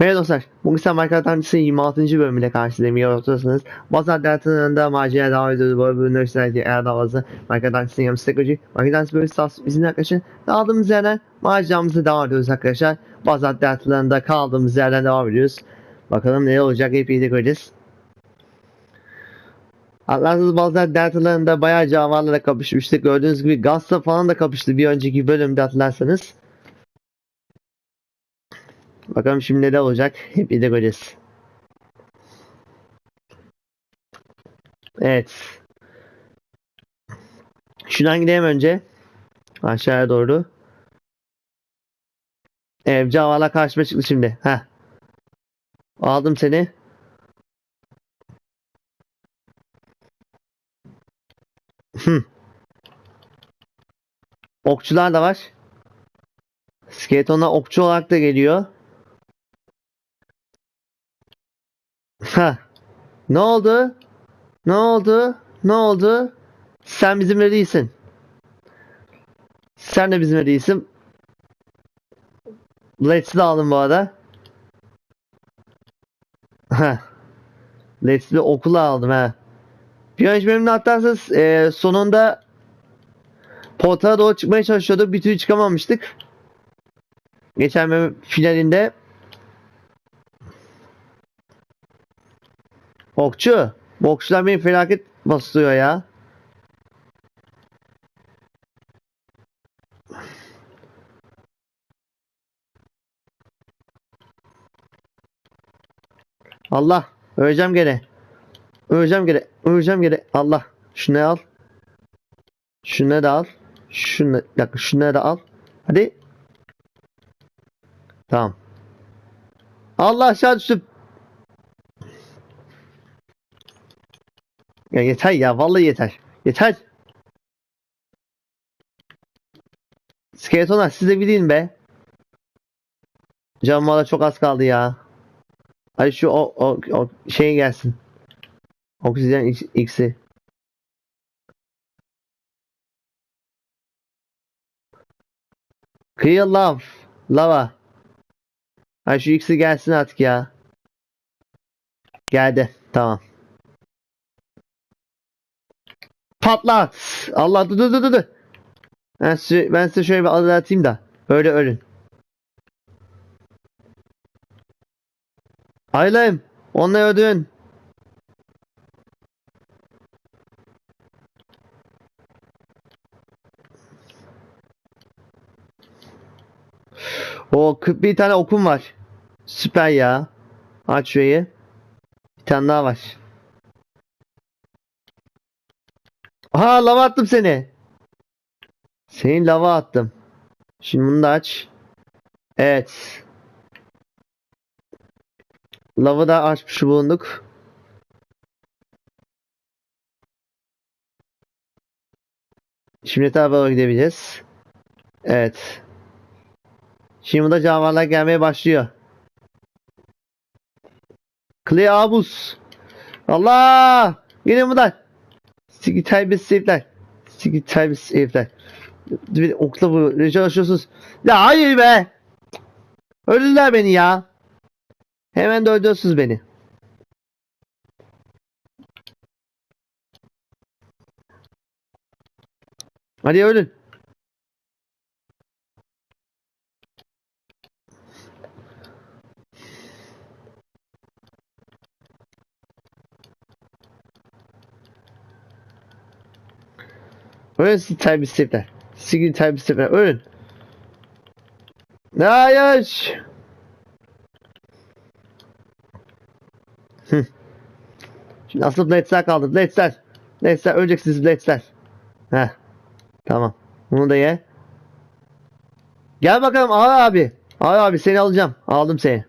Merhaba dostlar. Bugün sen Minecraft Tanrısı 26. bölümüyle karşılayayım. Yorultursanız. Bazı dertlerinde macera devam ediyoruz. Bu bölümde üstelik eğer davası Minecraft Tanrısı yarım strateji. Minecraft Tanrısı bölümü sağ bizim arkadaşlar. Kaldığımız yerden maceramızı devam ediyoruz arkadaşlar. Bazı dertlerinde kaldığımız yerden devam ediyoruz. Bakalım ne olacak hep birlikte göreceğiz. Atlantis bazı dertlerinde bayağı canavarlarla kapışmıştık. Gördüğünüz gibi Gaz'la falan da kapıştı bir önceki bölümde hatırlarsanız. Bakalım şimdi ne olacak? Hep birlikte göreceğiz. Evet. Şuradan gidelim önce. Aşağıya doğru. Evet, Cavalar karşıma çıktı şimdi. Heh. Aldım seni. Hı. Okçular da var. Skeletonlar okçu olarak da geliyor. Ha. Ne oldu? Ne oldu? Ne oldu? Sen bizimle değilsin. Sen de bizimle değilsin. Let's de aldım bu arada. Ha. Let's de okula aldım ha. Bir önceki bölümde hatırlarsanız e, sonunda portala doğru çıkmaya çalışıyorduk. Bir türlü çıkamamıştık. Geçen finalinde Okçu. Bu okçular beni felaket bastırıyor ya. Allah. Öleceğim gene. Öleceğim gene. Öleceğim gene. Allah. Şunu al. Şunu da al. Şunu, dakika, şunu da al. Hadi. Tamam. Allah aşağı düştüm. Ya yeter ya vallahi yeter. Yeter. Skeletonlar siz de bilin be. Canım çok az kaldı ya. Hadi şu o, o, o şey gelsin. Oksijen X'i. Clear love. Lava. Hadi şu X'i gelsin artık ya. Geldi. Tamam. Patlat. Allah dur dur dur dur. Ben size, ben size şöyle bir adı atayım da. Öyle ölün. Aylem. Onunla öldün. O 41 tane okum var. Süper ya. Aç şurayı. Bir tane daha var. Aha lava attım seni. Seni lava attım. Şimdi bunu da aç. Evet. Lavı da açmış bulunduk. Şimdi tabi gidebiliriz. Evet. Şimdi de canavarlar gelmeye başlıyor. Clay Abus. Allah! Gelin buradan. Siki terbiyesiz herifler. Siki terbiyesiz herifler. Bir okla bu. çalışıyorsunuz. Ya hayır be. Öldürdüler beni ya. Hemen de öldürüyorsunuz beni. Hadi ölün. Ölün siz terbiyesiz herifler. Sigin terbiyesiz herifler. Ölün. Hayır. Hı. Şimdi asıl Blitzler kaldı. Blitzler. Blitzler öleceksiniz Blitzler. Heh. Tamam. Bunu da ye. Gel bakalım Ağır abi. Ağır abi seni alacağım. Aldım seni.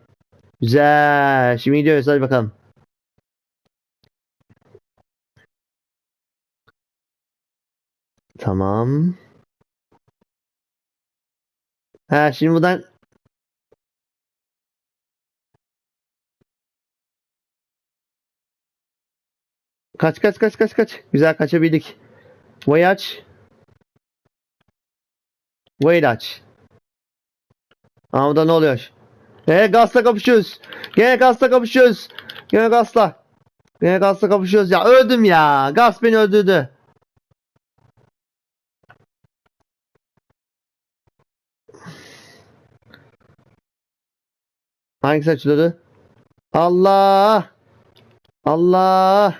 Güzel. Şimdi gidiyoruz hadi bakalım. Tamam. Ha şimdi buradan Kaç kaç kaç kaç kaç. Güzel kaçabildik. Vay aç. Wait aç. Aa burada ne oluyor? He gazla kapışıyoruz. Gene gazla kapışıyoruz. Gene gazla. Gene gazla kapışıyoruz ya. Öldüm ya. Gaz beni öldürdü. Hangisi açılıyordu? Allah! Allah!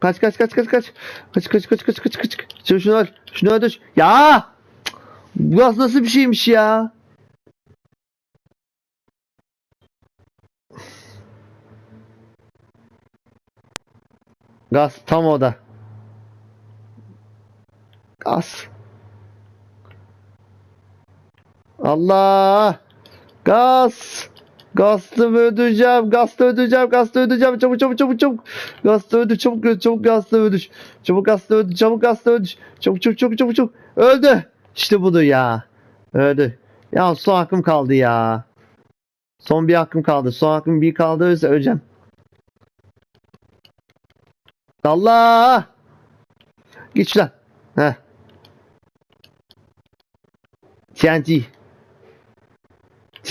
Kaç kaç kaç kaç kaç. Kaç kaç kaç kaç kaç kaç. Şunu şunu öl. Şunu öldür. Ya! Bu nasıl bir şeymiş ya? Gaz tam oda. Gaz. Allah! Gaz! Gazlı öldüreceğim, gazlı öldüreceğim, gazlı öldüreceğim. Çabuk çabuk çabuk çabuk. Gazlı öldür, çabuk öldür, çabuk gazlı öldür. Çabuk gazlı öldür, çabuk gazlı öldür. Çabuk çabuk çabuk çabuk çabuk. Öldü. İşte budur ya. Öldü. Ya son hakkım kaldı ya. Son bir hakkım kaldı. Son hakkım bir kaldı ölse öleceğim. Allah! Git lan. Heh. TNT.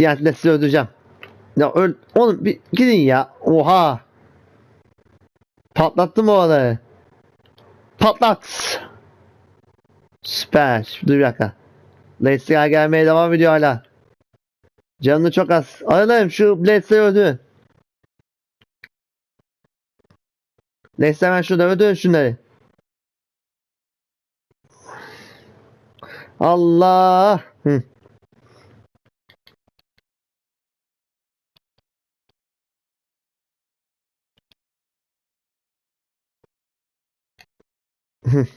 TNT'le sizi öldüreceğim. Ya öl... Oğlum bir gidin ya. Oha. Patlattım o adayı. Patlat. Süper. Dur bir dakika. Blades gelmeye devam ediyor hala. Canını çok az. Arayayım şu Blades'i öldürün. Neyse hemen şurada öldürün şunları. Allah. Hı.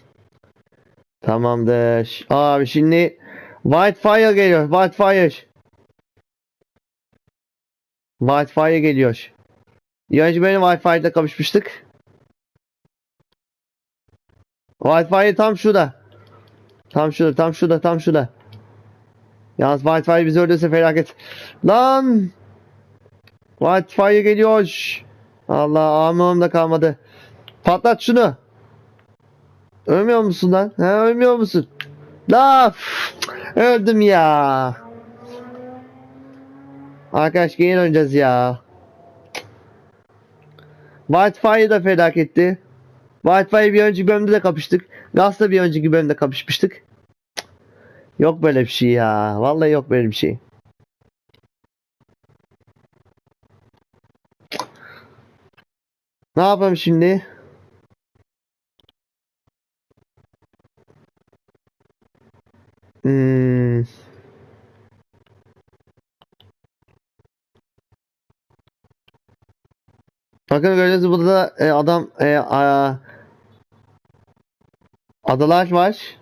Tamamdır. Abi şimdi Whitefire geliyor. Whitefire. Whitefire geliyor. Önce benim Wi-Fi'de kavuşmuştuk. Wi-Fi tam şurada. Tam şurada, tam şurada, tam şurada. Yalnız Wi-Fi bizi öldürse felaket. Lan! Wi-Fi geliyor. Allah amım da kalmadı. Patlat şunu. Ölmüyor musun lan? Ha, ölmüyor musun? Laf! Öldüm ya. Arkadaş gelin oynayacağız ya. Whitefire da felaketti. Whitefire bir önceki bölümde de kapıştık. Gaz'la bir önceki bölümde kapışmıştık. Yok böyle bir şey ya. Vallahi yok böyle bir şey. Ne yapalım şimdi? Hmm. Bakın gördüğünüz burada da e, adam e, a- adalar var.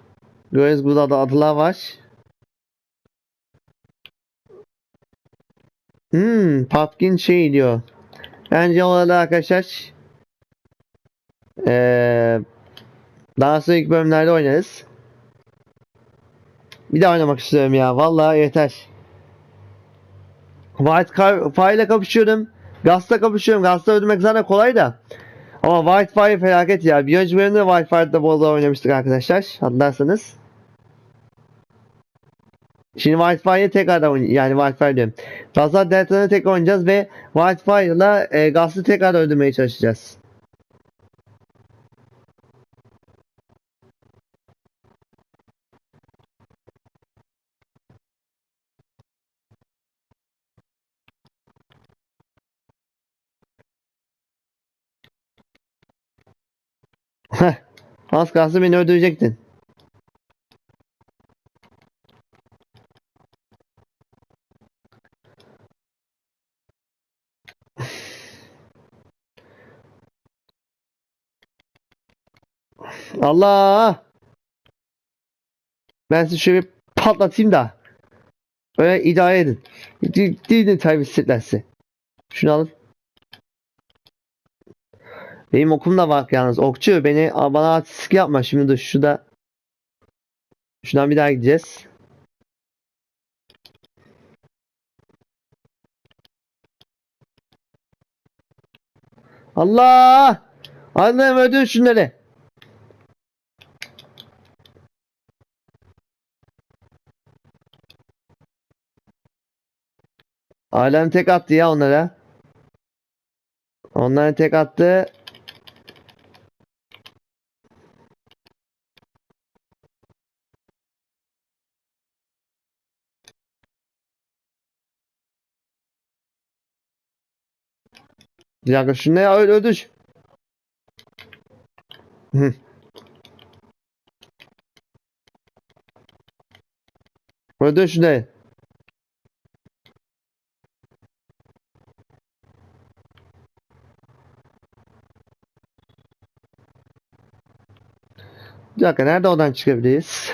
Gördüğünüz burada da adalar var. Hmm, Pumpkin şey diyor. Bence orada arkadaşlar eee daha sonraki bölümlerde oynarız. Bir daha oynamak istiyorum ya. Vallahi yeter. White Fire ile kapışıyorum. Gaz'la kapışıyorum. Gaz'la öldürmek zaten kolay da. Ama Whitefire felaket ya. Bir önceki bölümde Whitefire'da bol bol oynamıştık arkadaşlar. Hatırlarsanız. Şimdi Whitefire'ı tekrardan yani Whitefire diyorum. Gaz'la Delta'nı tekrar oynayacağız ve Whitefire'la e, Gaz'ı tekrar öldürmeye çalışacağız. Heh. Az kalsın beni öldürecektin. Allah! Ben sizi şöyle patlatayım da. Öyle idare edin. Terbiyesizler size. Şunu alın. Benim okum da var yalnız. Okçu beni bana artistik yapma. Şimdi dur şurada. Şuradan bir daha gideceğiz. Allah! Annem öldür şunları. Alem tek attı ya onlara. Onlara tek attı. Bir dakika şu ne ya öldür. Hı. Öldür şunu. Bir dakika nerede oradan çıkabiliriz?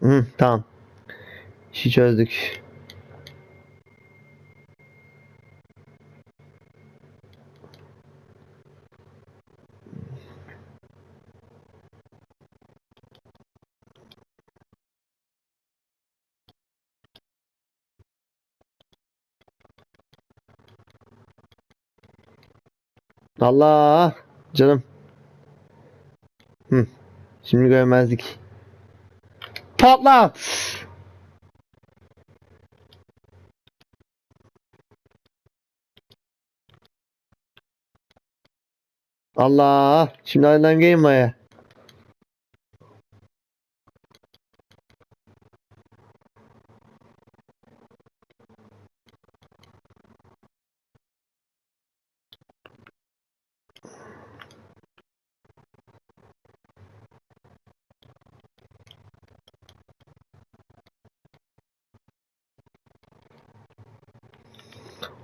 Hı, tamam. İşi çözdük. Allah canım. Hı. Şimdi görmezdik. Patlat. Allah. Şimdi ayrılan game var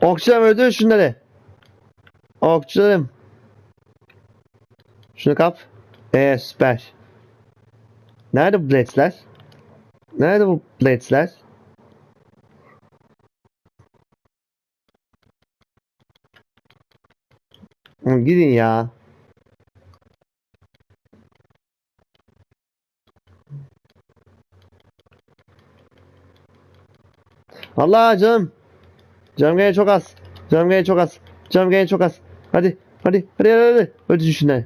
Okçularım öldür şunları. Okçularım. Şunu kap. Eee süper. Nerede bu blades'ler? Nerede bu blades'ler? Gidin ya. Allah canım. Gene çok az. Gene çok az. Gene çok az. Hadi. Hadi. Hadi hadi hadi. Öldür şunları.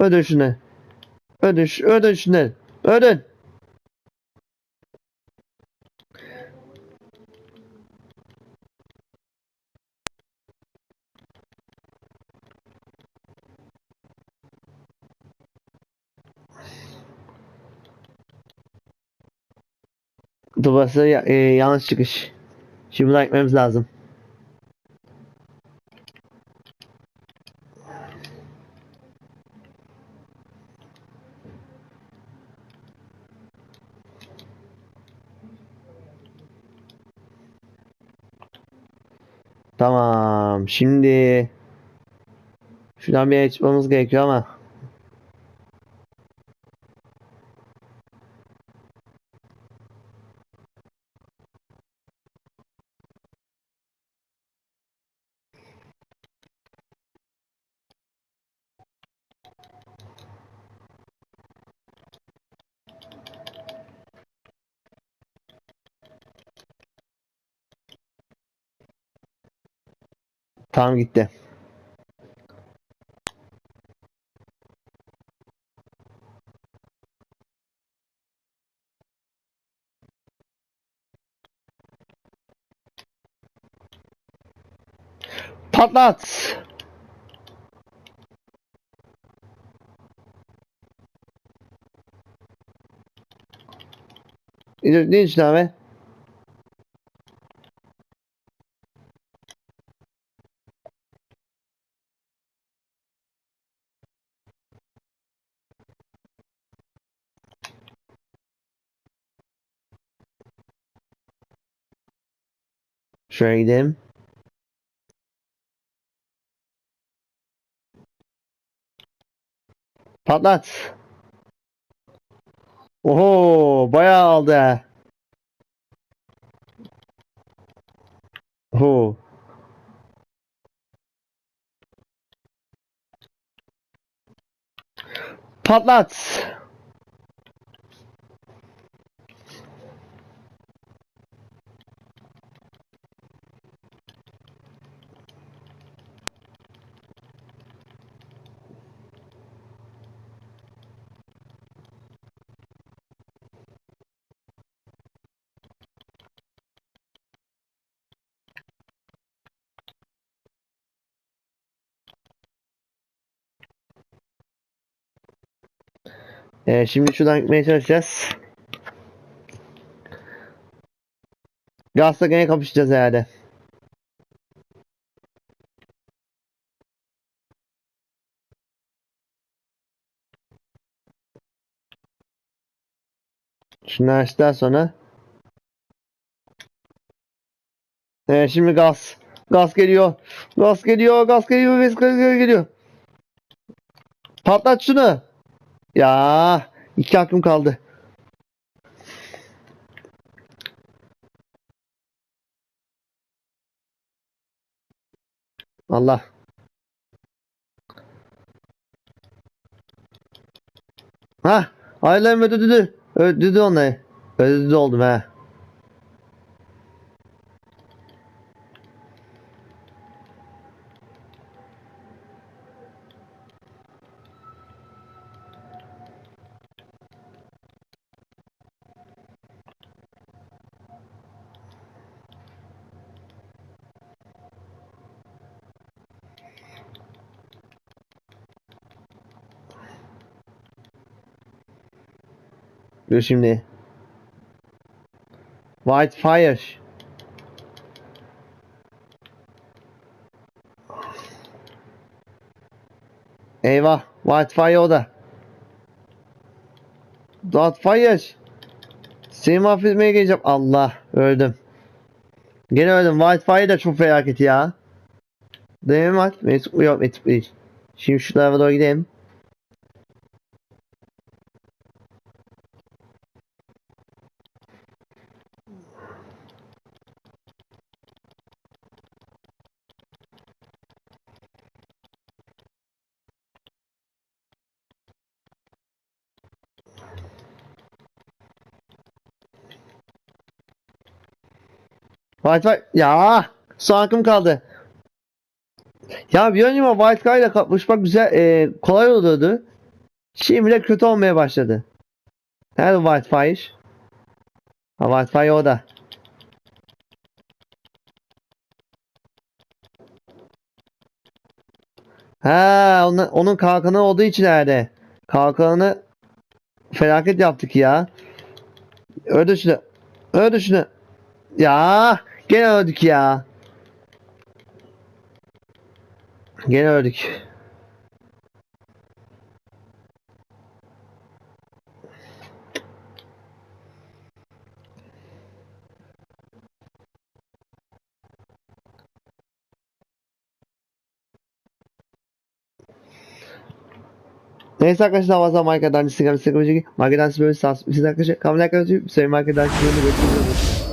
Öldür şunları. Öldür. ş- Öldür şunları. Öldür. Burası ya- e, yanlış çıkış. Şimdi buradan gitmemiz lazım. Şimdi şuradan bir yere çıkmamız gerekiyor ama tamam gitti. Patlat. Ne için abi? Şuraya gidelim. Patlat. Oho, bayağı aldı. Oho. Patlat. Ee, şimdi şuradan gitmeye çalışacağız. Gazla gene kapışacağız herhalde. Şunu açtıktan sonra Evet şimdi gaz. Gaz geliyor. Gaz geliyor. Gaz geliyor. Gaz geliyor. Patlat şunu. Ya iki hakkım kaldı. Allah. Ha, ailem ödüdü. Ödüdü onu. Ödüdü oldum ha. Dur şimdi. Whitefire. Eyvah. Whitefire o da. Whitefire. Seni mahvetmeye geleceğim. Allah. Öldüm. Gene öldüm. Whitefire de çok felaket ya. Demem at. Mesut yok değil. Şimdi şu tarafa doğru gidelim. White ya son hakkım kaldı. Ya bir önce White Guy ile kapışmak güzel e, kolay oluyordu. Şimdi de kötü olmaya başladı. Nerede White Fire? Ha White Fire o da. Ha onun, onun kalkanı olduğu için nerede? Kalkanını felaket yaptık ya. Öldür şunu. Öldür şunu. Ya gene öldük ya. Gene öldük. Neyse arkadaşlar fazla markadan Instagram Instagram Markadan size böyle sağ olsun. Siz arkadaşlar kamera arkadaşlar. Sevim markadan size görüşürüz.